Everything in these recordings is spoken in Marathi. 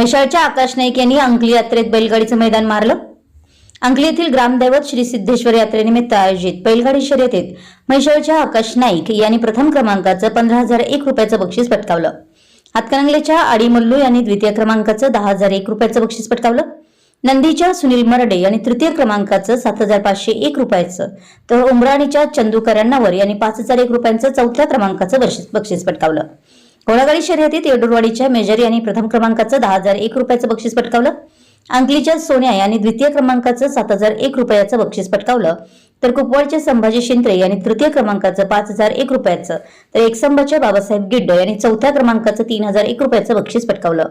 म्हैशाळच्या आकाश नाईक यांनी अंकली यात्रेत बैलगाडीचं मैदान मारलं. अंकली येथील ग्रामदैवत श्री सिद्धेश्वर यात्रेनिमित्त आयोजित बैलगाडी शर्यतीत म्हैशाळच्या आकाश नाईक यांनी प्रथम क्रमांकाचं पंधरा हजार एक रुपयाचं बक्षीस पटकावलं. हातकणंगलेच्या आडी मल्लू यांनी द्वितीय क्रमांकाचं दहा हजार एक रुपयाचं बक्षीस पटकावलं. नंदीच्या सुनील मरडे यांनी तृतीय क्रमांकाचं सात हजार पाचशे एक रुपयाचं तर उमराणीच्या चंदू करण्णावर यांनी पाच हजार एक रुपयांचं चौथ्या क्रमांकाचं बक्षीस बक्षीस पटकावलं. घोडागाडी शर्यतीत येडुरवाडीच्या मेजर यांनी प्रथम क्रमांकाचं दहा हजार एक रुपयाचं बक्षीस पटकावलं. अंकलीच्या सोन्या यांनी द्वितीय क्रमांकाचं सात हजार एक रुपयाचं बक्षीस पटकावलं. तर कुपवाडच्या संभाजी शिंत्रे यांनी तृतीय क्रमांकाचं पाच हजार एक रुपयाचं. तर एकसंबाच्या बाबासाहेब गिड्ड यांनी चौथ्या क्रमांकाचं तीन हजार एक रुपयाचं बक्षीस पटकावलं.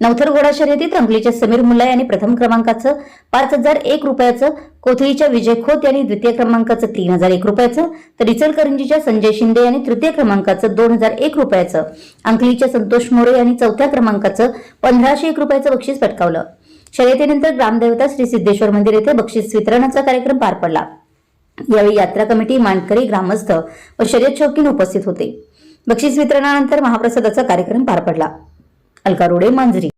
नवथर घोडा शर्यतीत अंकलीच्या समीर मुल्ला यांनी प्रथम क्रमांकाचं पाच हजार एक रुपयाचं कोथळीच्या विजय खोत यांनी द्वितीय क्रमांकाचं तीन हजार एक रुपयाचं तर इचलकरंजीच्या संजय शिंदे यांनी तृतीय क्रमांकाचं दोन हजार एक रुपयाचं अंकलीच्या संतोष मोरे यांनी चौथ्या क्रमांकाचं पंधराशे एक रुपयाचं बक्षीस पटकावलं. शर्यतीनंतर ग्रामदेवता श्री सिद्धेश्वर मंदिर येथे बक्षीस वितरणाचा कार्यक्रम पार पडला. यावेळी यात्रा कमिटी मांडकरी ग्रामस्थ व शर्यत शौकीन उपस्थित होते. बक्षीस वितरणानंतर महाप्रसादाचा कार्यक्रम पार पडला. अलका रोडे मांजरी.